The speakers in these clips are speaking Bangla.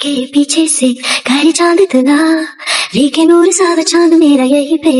के पीछे से घर चांद इतना लेकिन नूर सारा चांद मेरा यही पे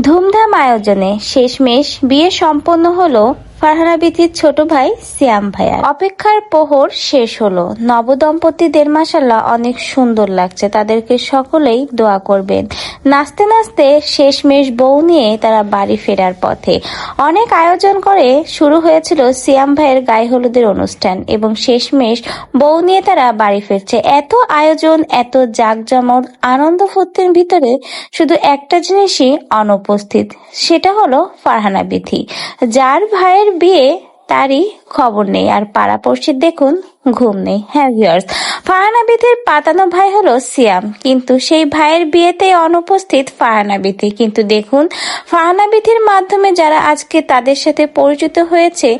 ধুমধাম আয়োজনে শেষমেশ বিয়ে সম্পন্ন হলো ফারহানা বিথির ছোট ভাই সিয়াম ভাইয়ার অপেক্ষার প্রহর শেষ হলো নবদম্পতিদের মাসাল্লাহ অনেক সুন্দর লাগছে তাদেরকে সকলেই দোয়া করবেন নাচতে নাচতে শেষমেশ বউ নিয়ে তারা বাড়ি ফেরার পথে। অনেক আয়োজন করে শুরু হয়েছিল সিয়াম ভাইয়ের গায়ে হলুদের অনুষ্ঠান এবং শেষমেশ বউ নিয়ে তারা বাড়ি ফিরছে। এত আয়োজন, এত জাঁকজমক, আনন্দ ফুর্তির ভিতরে শুধু একটা জিনিসই অনুপস্থিত, সেটা হলো ফারহানা বিথি। যার ভাইয়ের বিয়ে তারই খবর নেই। আর পাড়াপড়শির দেখুন, ঘুম নেই। হ্যাঁ ভিউয়ার্স ফারহানা বিথির পাতানো ভাই হলো সিয়াম। কিন্তু সেই ভাইয়ের বিয়েতে অনুপস্থিত ফারহানা বিথি কিন্তু দেখুন ফারহানা বিথির মাধ্যমে যারা আজকে তাদের সাথে পরিচিত হয়েছে,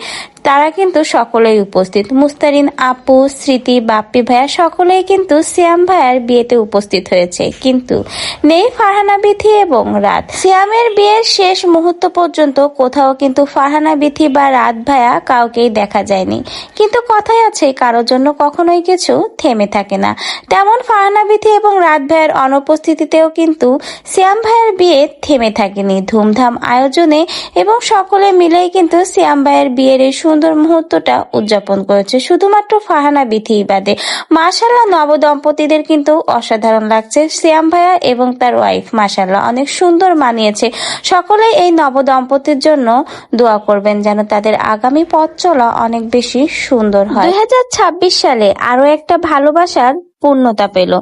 তারা কিন্তু সকলেই উপস্থিত। মুস্তারিন আপু, স্মৃতি, বাপ্পি ভাইয়া সকলেই কিন্তু সিয়াম ভাইয়ার বিয়েতে উপস্থিত হয়েছে। কিন্তু নেই ফারহানা বিথি এবং রাত। সিয়ামের বিয়ের শেষ মুহূর্ত পর্যন্ত কোথাও কিন্তু ফারহানা বিথি বা রাত ভাইয়া কাউকেই দেখা যায়নি। কিন্তু কথাই আছে, কারোর জন্য কখনোই কিছু থেমে থাকে না। তেমন ফারহানা বিথি এবং রাত ভাইয়ের অনুপস্থিতিতেও কিন্তু সিয়াম ভাইয়ের বিয়ে থেমে থাকেনি। ধুমধাম আয়োজনে এবং সকলে মিলেই কিন্তু সিয়াম ভাইয়ের বিয়ের এই সুন্দর মুহূর্তটা উদযাপন করেছে। শুধুমাত্র ফারহানা বিথি বাদে মাশাল্লাহ নবদম্পতিদের কিন্তু অসাধারণ লাগছে। সিয়াম ভাইয়া এবং তার ওয়াইফ মাশাল্লাহ অনেক সুন্দর মানিয়েছে। সকলেই এই নবদম্পতির জন্য দোয়া করবেন যেন তাদের আগামী পথ চলা অনেক বেশি সুন্দর হয়। দুই হাজার ছাব্বিশ সালে আরও একটা ভালোবাসার পূর্ণতা পেল।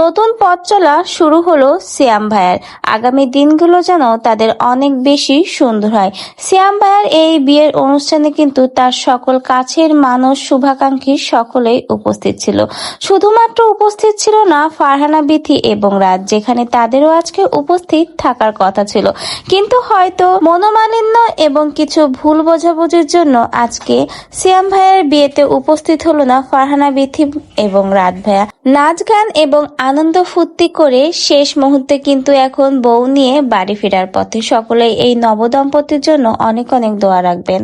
নতুন পথ চলা শুরু হলো সিয়াম ভাইয়ার। আগামী দিনগুলো যেন তাদের অনেক বেশি সুন্দর হয়। সিয়াম ভাইয়ার এই বিয়ের অনুষ্ঠানে কিন্তু তার সকল কাছের মানুষ, শুভাকাঙ্ক্ষী সকলেই উপস্থিত ছিল। শুধুমাত্র উপস্থিত ছিল না, ফারহানা বিথি এবং রাত যেখানে তাদেরও আজকে উপস্থিত থাকার কথা ছিল। কিন্তু হয়তো মনোমালিন্য এবং কিছু ভুল বোঝাবুঝির জন্য আজকে সিয়াম ভাইয়ের বিয়েতে উপস্থিত হলো না ফারহানা বিথি এবং রাত ভাইয়া। নাচ গান এবং আনন্দ ফুর্তি করে শেষ মুহূর্তে কিন্তু এখন বউ নিয়ে বাড়ি ফেরার পথে। সকলেই এই নবদম্পতির জন্য অনেক অনেক দোয়া রাখবেন।